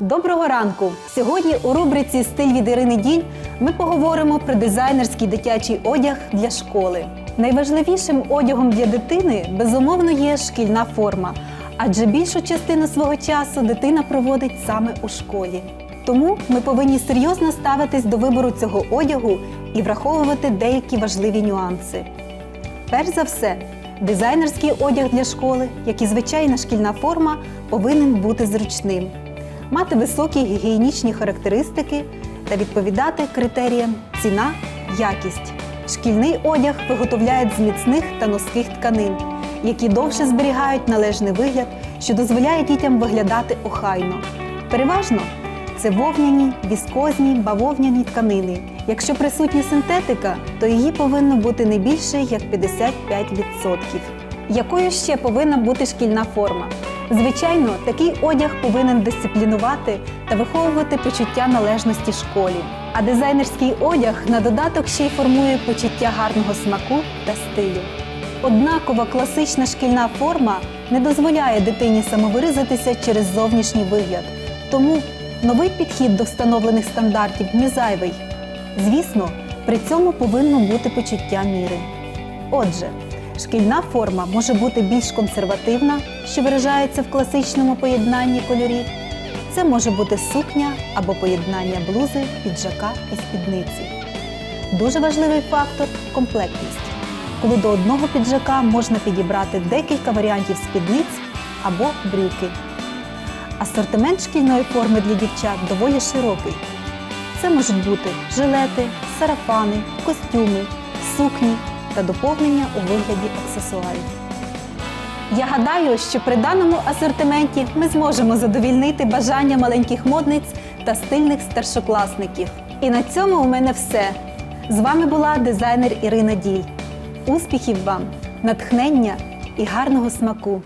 Доброго ранку! Сьогодні у рубриці Стиль від Ірини Діль ми поговоримо про дизайнерський дитячий одяг для школи. Найважливішим одягом для дитини безумовно є шкільна форма, адже більшу частину свого часу дитина проводить саме у школі. Тому ми повинні серйозно ставитись до вибору цього одягу і враховувати деякі важливі нюанси. Перш за все, дизайнерський одяг для школи, як і звичайна шкільна форма, повинен бути зручним, мати високі гігієнічні характеристики та відповідати критеріям ціна, якість. Шкільний одяг виготовляють з міцних та носких тканин, які довше зберігають належний вигляд, що дозволяє дітям виглядати охайно. Переважно це вовняні, віскозні, бавовняні тканини. Якщо присутня синтетика, то її повинно бути не більше як 55%. Якою ще повинна бути шкільна форма? Звичайно, такий одяг повинен дисциплінувати та виховувати почуття належності школі. А дизайнерський одяг на додаток ще й формує почуття гарного смаку та стилю. Однакова класична шкільна форма не дозволяє дитині самовиразитися через зовнішній вигляд. Тому новий підхід до встановлених стандартів не зайвий. Звісно, при цьому повинно бути почуття міри. Отже, шкільна форма може бути більш консервативна, що виражається в класичному поєднанні кольорів. Це може бути сукня або поєднання блузи, піджака і спідниці. Дуже важливий фактор комплектність, коли до одного піджака можна підібрати декілька варіантів спідниць або брюки. Асортимент шкільної форми для дівчат доволі широкий. Це можуть бути жилети, сарафани, костюми, сукні та доповнення у вигляді аксесуарів. Я гадаю, що при даному асортименті ми зможемо задовільнити бажання маленьких модниць та стильних старшокласників. І на цьому у мене все. З вами була дизайнер Ірина Діль. Успіхів вам, натхнення і гарного смаку!